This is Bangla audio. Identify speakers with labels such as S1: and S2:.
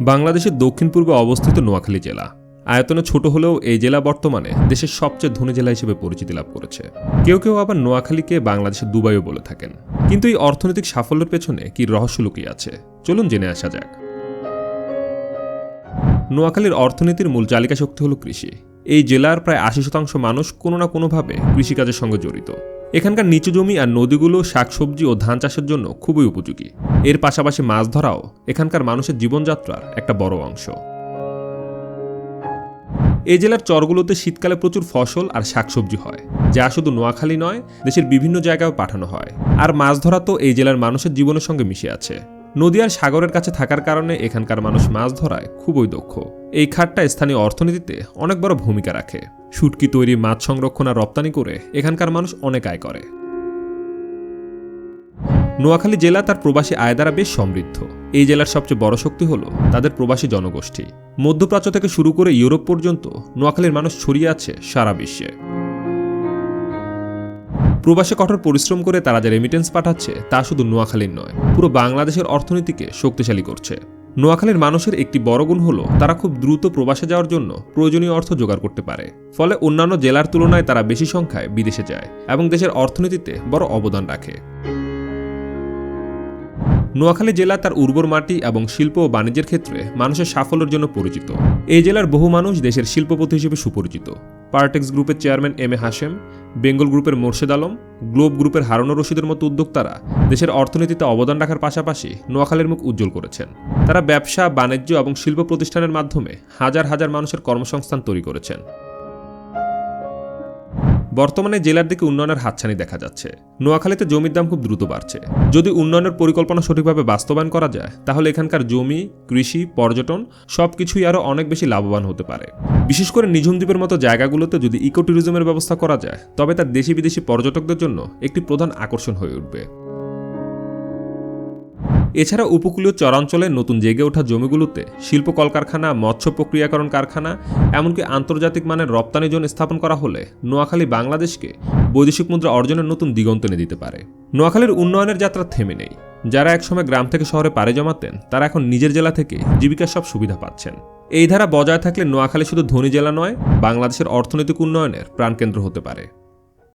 S1: বাংলাদেশের দক্ষিণ পূর্বে অবস্থিত নোয়াখালী জেলা। আয়তনে ছোট হলেও এই জেলা বর্তমানে দেশের সবচেয়ে ধনী জেলা হিসেবে পরিচিতি লাভ করেছে। কেউ কেউ আবার নোয়াখালীকে বাংলাদেশের দুবাইও বলে থাকেন। কিন্তু এই অর্থনৈতিক সাফল্যের পেছনে কি রহস্য লুকিয়ে আছে? চলুন জেনে আসা যাক। নোয়াখালীর অর্থনীতির মূল চালিকা শক্তি হল কৃষি। এই জেলার প্রায় আশি শতাংশ মানুষ কোনো না কোনোভাবে কৃষিকাজের সঙ্গে জড়িত। এখানকার নিচু জমি আর নদীগুলো শাকসবজি ও ধান চাষের জন্য খুবই উপযোগী। এর পাশাপাশি মাছ ধরাও এখানকার মানুষের জীবনযাত্রার একটা বড় অংশ। এই জেলার চরগুলোতে শীতকালে প্রচুর ফসল আর শাকসবজি হয়, যা শুধু নোয়াখালী নয়, দেশের বিভিন্ন জায়গায় পাঠানো হয়। আর মাছ ধরা তো এই জেলার মানুষের জীবনের সঙ্গে মিশে আছে। নদী আর সাগরের কাছে থাকার কারণে এখানকার মানুষ মাছ ধরায় খুবই দক্ষ। এই খাতটা স্থানীয় অর্থনীতিতে অনেক বড় ভূমিকা রাখে। শুটকি তৈরি মাছ সংরক্ষণ আর রপ্তানি করে এখানকার মানুষ অনেক আয় করে। নোয়াখালী জেলা তার প্রবাসী আয় দ্বারা বেশ সমৃদ্ধ। এই জেলার সবচেয়ে বড় শক্তি হল তাদের প্রবাসী জনগোষ্ঠী। মধ্যপ্রাচ্য থেকে শুরু করে ইউরোপ পর্যন্ত নোয়াখালীর মানুষ ছড়িয়ে আছে সারা বিশ্বে। প্রবাসে কঠোর পরিশ্রম করে তারা যে রেমিটেন্স পাঠাচ্ছে, তা শুধু নোয়াখালীর নয়, পুরো বাংলাদেশের অর্থনীতিকে শক্তিশালী করছে। নোয়াখালীর মানুষের একটি বড় গুণ হল, তারা খুব দ্রুত প্রবাসে যাওয়ার জন্য প্রয়োজনীয় অর্থ জোগাড় করতে পারে। ফলে অন্যান্য জেলার তুলনায় তারা বেশি সংখ্যায় বিদেশে যায় এবং দেশের অর্থনীতিতে বড় অবদান রাখে। নোয়াখালী জেলা তার উর্বর মাটি এবং শিল্প ও বাণিজ্যের ক্ষেত্রে মানুষের সাফল্যের জন্য পরিচিত। এই জেলার বহু মানুষ দেশের শিল্পপতি হিসেবে সুপরিচিত। পার্টেক্স গ্রুপের chairman M A Hashem, Bengal গ্রুপের মোর্শেদ আলম, গ্লোব গ্রুপের হারুনুর রশিদের মতো উদ্যোক্তারা দেশের অর্থনীতিতে অবদান রাখার পাশাপাশি নোয়াখালীর মুখ উজ্জ্বল করেছেন। তারা ব্যবসা, বাণিজ্য এবং শিল্প প্রতিষ্ঠানের মাধ্যমে হাজার হাজার মানুষের কর্মসংস্থান তৈরি করেছেন। বর্তমানে জেলার দিকে উন্নয়নের হাতছানি দেখা যাচ্ছে। নোয়াখালীতে জমির দাম খুব দ্রুত বাড়ছে। যদি উন্নয়নের পরিকল্পনা সঠিকভাবে বাস্তবায়ন করা যায়, তাহলে এখানকার জমি, কৃষি, পর্যটন সবকিছুই আরও অনেক বেশি লাভবান হতে পারে। বিশেষ করে নিঝুম দ্বীপের মতো জায়গাগুলোতে যদি ইকো ট্যুরিজমের ব্যবস্থা করা যায়, তবে তা দেশি বিদেশি পর্যটকদের জন্য একটি প্রধান আকর্ষণ হয়ে উঠবে। এছাড়া উপকূলীয় চরাঞ্চলে নতুন জেগে ওঠা জমিগুলোতে শিল্প কলকারখানা, মৎস্য প্রক্রিয়াকরণ কারখানা, এমনকি আন্তর্জাতিক মানের রপ্তানি জোন স্থাপন করা হলে নোয়াখালী বাংলাদেশকে বৈদেশিক মুদ্রা অর্জনের নতুন দিগন্ত এনে দিতে পারে। নোয়াখালীর উন্নয়নের যাত্রা থেমে নেই। যারা একসময় গ্রাম থেকে শহরে পাড়ি জমাতেন, তারা এখন নিজের জেলা থেকে জীবিকার সব সুবিধা পাচ্ছেন। এই ধারা বজায় থাকলে নোয়াখালী শুধু ধনী জেলা নয়, বাংলাদেশের অর্থনৈতিক উন্নয়নের প্রাণকেন্দ্র হতে পারে।